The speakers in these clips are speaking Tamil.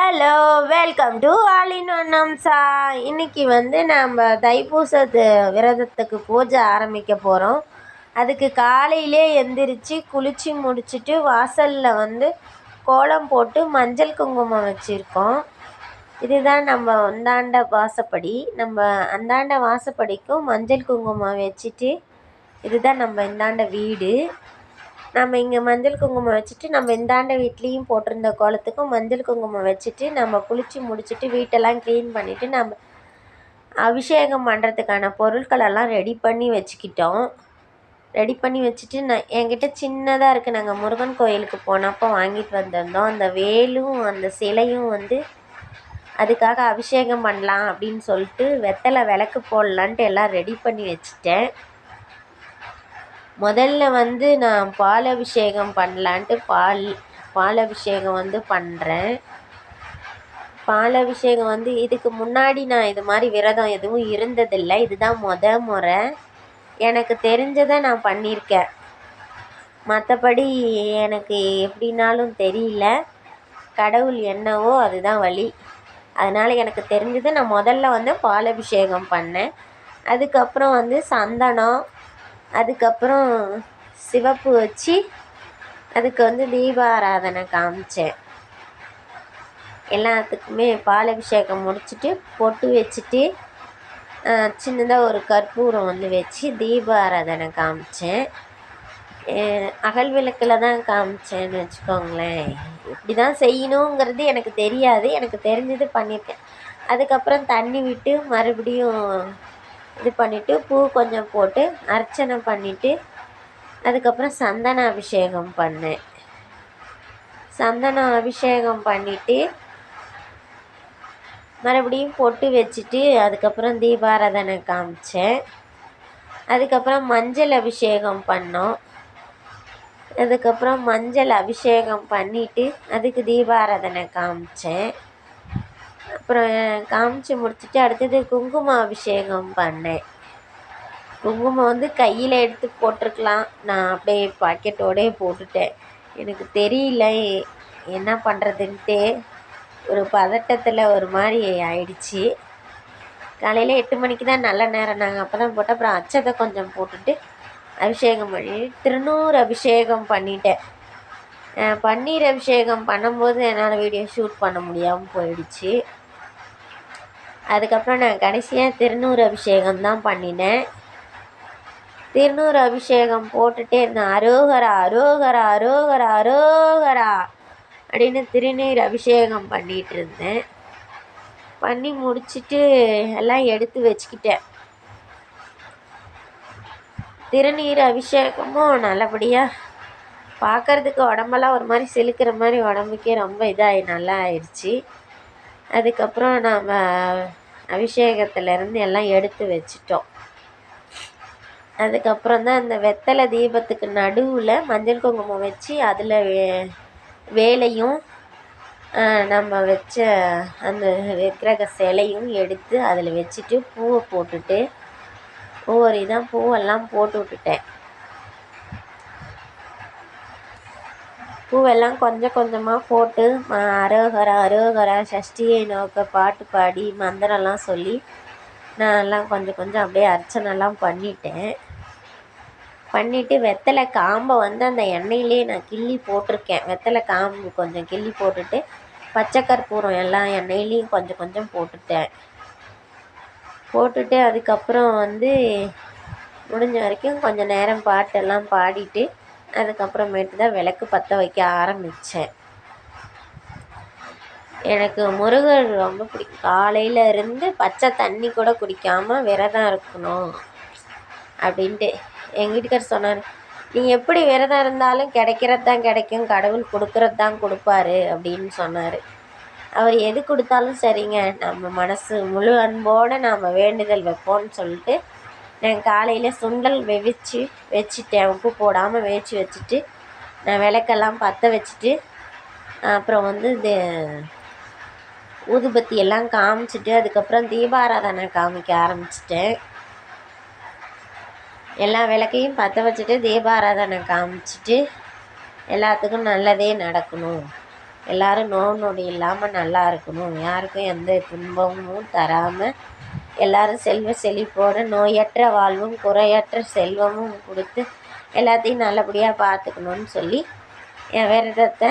ஹலோ வெல்கம் டு ஆலின் ஒன்னம்சா இன்னைக்கு வந்து நம்ம தைப்பூசத்து விரதத்துக்கு பூஜை ஆரம்பிக்க போகிறோம் அதுக்கு காலையிலே எந்திரிச்சு குளித்து முடிச்சுட்டு வாசலில் வந்து கோலம் போட்டு மஞ்சள் குங்குமம் வச்சுருக்கோம். இதுதான் நம்ம அந்தாண்ட வாசப்படி. நம்ம அந்தாண்ட வாசப்படிக்கும் மஞ்சள் குங்குமம் வச்சுட்டு இதுதான் நம்ம இந்தாண்ட வீடு. நம்ம இங்கே மஞ்சள் குங்குமம் வச்சுட்டு நம்ம இந்தாண்ட வீட்லேயும் போட்டிருந்த கோலத்துக்கும் மஞ்சள் குங்குமம் வச்சுட்டு நம்ம குளித்து முடிச்சுட்டு வீட்டெல்லாம் க்ளீன் பண்ணிவிட்டு நம்ம அபிஷேகம் பண்ணுறதுக்கான பொருட்களெல்லாம் ரெடி பண்ணி வச்சுக்கிட்டோம். ரெடி பண்ணி வச்சுட்டு நான் என்கிட்ட சின்னதாக இருக்குது நாங்கள் முருகன் கோயிலுக்கு போனப்போ வாங்கிட்டு வந்திருந்தோம். அந்த வேலும் அந்த சிலையும் வந்து அதுக்காக அபிஷேகம் பண்ணலாம் அப்படின்னு சொல்லிட்டு வெத்தலை விளக்கு போடலான்ட்டு எல்லாம் ரெடி பண்ணி வச்சுட்டேன். முதல்ல வந்து நான் பால் அபிஷேகம் பண்ணலான்ட்டு பால் பால் அபிஷேகம் வந்து பண்ணுறேன் பால் அபிஷேகம் வந்து இதுக்கு முன்னாடி நான் இது மாதிரி விரதம் எதுவும் இருந்ததில்லை. இதுதான் முத முறை. எனக்கு தெரிஞ்சதை நான் பண்ணியிருக்கேன். மற்றபடி எனக்கு எப்படின்னாலும் தெரியல. கடவுள் என்னவோ அதுதான் வழி. அதனால் எனக்கு தெரிஞ்சது நான் முதல்ல வந்து பால் அபிஷேகம் பண்ணேன். அதுக்கப்புறம் வந்து சந்தனம் அதுக்கப்புறம் சிவப்பு வச்சு அதுக்கு வந்து தீபாராதனை காமிச்சேன். எல்லாத்துக்குமே பால் அபிஷேகம் முடிச்சுட்டு பொட்டு வச்சுட்டு சின்னதாக ஒரு கற்பூரம் வந்து வச்சு தீபாராதனை காமிச்சேன். அகல் விளக்கில் தான் காமிச்சேன்னு வச்சுக்கோங்களேன். இப்படி தான் செய்யணுங்கிறது எனக்கு தெரியாது. எனக்கு தெரிஞ்சது பண்ணியிருக்கேன் அதுக்கப்புறம் தண்ணி விட்டு மறுபடியும் இது பண்ணிவிட்டு பூ கொஞ்சம் போட்டு அர்ச்சனை பண்ணிவிட்டு அதுக்கப்புறம் சந்தன அபிஷேகம் பண்ணேன். சந்தனம் அபிஷேகம் பண்ணிவிட்டு மறுபடியும் பொட்டு வச்சுட்டு அதுக்கப்புறம் தீபாராதனை காமிச்சேன். அதுக்கப்புறம் மஞ்சள் அபிஷேகம் பண்ணோம். அதுக்கப்புறம் மஞ்சள் அபிஷேகம் பண்ணிவிட்டு அதுக்கு தீபாராதனை காமிச்சேன். அப்புறம் காமிச்சு முடிச்சுட்டு அடுத்தது குங்கும அபிஷேகம் பண்ணேன். குங்குமம் வந்து கையில் எடுத்து போட்டிருக்கலாம். நான் அப்படியே பாக்கெட்டோடே போட்டுட்டேன். எனக்கு தெரியல என்ன பண்ணுறதுன்ட்டு ஒரு பதட்டத்தில் ஒரு மாதிரி ஆயிடுச்சு. காலையில் எட்டு மணிக்கு தான் நல்ல நேரம் நாங்கள் அப்போ தான் போட்டோம். அப்புறம் அச்சதை கொஞ்சம் போட்டுட்டு அபிஷேகம் பண்ணி திருநூறு அபிஷேகம் பண்ணிட்டேன். பன்னீர் அபிஷேகம் பண்ணும்போது என்னால் வீடியோ ஷூட் பண்ண முடியாமல் போயிடுச்சு. அதுக்கப்புறம் நான் கடைசியாக திருநூறு அபிஷேகம் தான் பண்ணினேன். திருநூறு அபிஷேகம் போட்டுகிட்டே இருந்தேன். அரோகரா அரோகரா அரோகரா அரோகரா அப்படின்னு திருநீர் அபிஷேகம் பண்ணிகிட்டு இருந்தேன். பண்ணி முடிச்சுட்டு எல்லாம் எடுத்து வச்சுக்கிட்டேன். திருநீர் அபிஷேகமும் நல்லபடியாக பார்க்குறதுக்கு உடம்பெல்லாம் ஒரு மாதிரி செலுக்கிற மாதிரி உடம்புக்கே ரொம்ப இதாகி நல்லா ஆயிடுச்சு அதுக்கப்புறம் நாம் அபிஷேகத்துலேருந்து எல்லாம் எடுத்து வச்சிட்டோம். அதுக்கப்புறம் தான் அந்த வெத்தலை தீபத்துக்கு நடுவில் மஞ்சள் குங்குமம் வச்சு அதில் வே வேலையும் நம்ம வச்ச அந்த விக்கிரக சிலையும் எடுத்து அதில் வச்சுட்டு பூவை போட்டுட்டு ஒவ்வொரு இதாக பூவெல்லாம் போட்டு விட்டுட்டேன். பூவெல்லாம் கொஞ்சம் கொஞ்சமாக போட்டு அரோகரா அரோகரா சஷ்டியை நோக்க பாட்டு பாடி மந்திரம்லாம் சொல்லி நான் எல்லாம் கொஞ்சம் கொஞ்சம் அப்படியே அர்ச்சனைலாம் பண்ணிட்டேன். பண்ணிவிட்டு வெத்தலை காம்பை வந்து அந்த எண்ணெயிலே நான் கிள்ளி போட்டிருக்கேன். வெத்தலை காம்பு கொஞ்சம் கிள்ளி போட்டுட்டு பச்சை கற்பூரம் எல்லா எண்ணெயிலையும் கொஞ்சம் கொஞ்சம் போட்டுட்டேன். போட்டுட்டு அதுக்கப்புறம் வந்து முடிஞ்ச வரைக்கும் கொஞ்சம் நேரம் பாட்டெல்லாம் பாடிட்டு அதுக்கப்புறமேட்டு தான் விளக்கு பற்ற வைக்க ஆரம்பித்தேன் எனக்கு முருகர் ரொம்ப பிடிக்கும். காலையில் இருந்து பச்சை தண்ணி கூட குடிக்காமல் விரதம் இருக்கணும் அப்படின்ட்டு எங்கள் வீட்டுக்கார் சொன்னார் நீ எப்படி விரதம் இருந்தாலும் கிடைக்கிறது தான் கிடைக்கும் கடவுள் கொடுக்குறது தான் கொடுப்பாரு அப்படின்னு சொன்னார். அவர் எது கொடுத்தாலும் சரிங்க நம்ம மனசு முழு அன்போடு நாம் வேண்டுதல் வைப்போம்னு சொல்லிட்டு நான் காலையில் சுண்டல் வெவிச்சு வச்சுட்டேன். உப்பு போடாமல் வேவிச்சு வச்சுட்டு நான் விளக்கெல்லாம் பற்ற வச்சுட்டு அப்புறம் வந்து இது ஊதுபத்தி எல்லாம் காமிச்சிட்டு அதுக்கப்புறம் தீபாராதனை காமிக்க ஆரம்பிச்சிட்டேன். எல்லா விளக்கையும் பற்ற வச்சுட்டு தீபாராதனை காமிச்சிட்டு எல்லாத்துக்கும் நல்லதே நடக்கணும். எல்லோரும் நோய் நொடி இல்லாமல் நல்லா இருக்கணும். யாருக்கும் எந்த துன்பமும் தராமல் எல்லோரும் செல்வ செழிப்போடு நோயற்ற வாழ்வும் குறையற்ற செல்வமும் கொடுத்து எல்லாத்தையும் நல்லபடியாக பார்த்துக்கணுன்னு சொல்லி என் விரதத்தை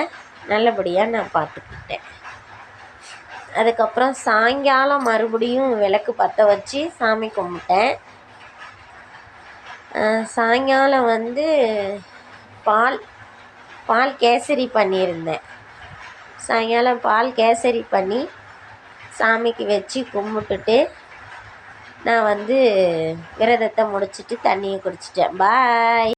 நல்லபடியாக நான் பார்த்துக்கிட்டேன். அதுக்கப்புறம் சாயங்காலம் மறுபடியும் விளக்கு பற்ற வச்சு சாமி கும்பிட்டேன். சாயங்காலம் வந்து பால் பால் கேசரி பண்ணியிருந்தேன். சாயங்காலம் பால் கேசரி பண்ணி சாமிக்கு வச்சு கும்பிட்டுட்டு நான் வந்து விரதத்தை முடிச்சுட்டு தண்ணியை குடிச்சிட்டேன். பாய்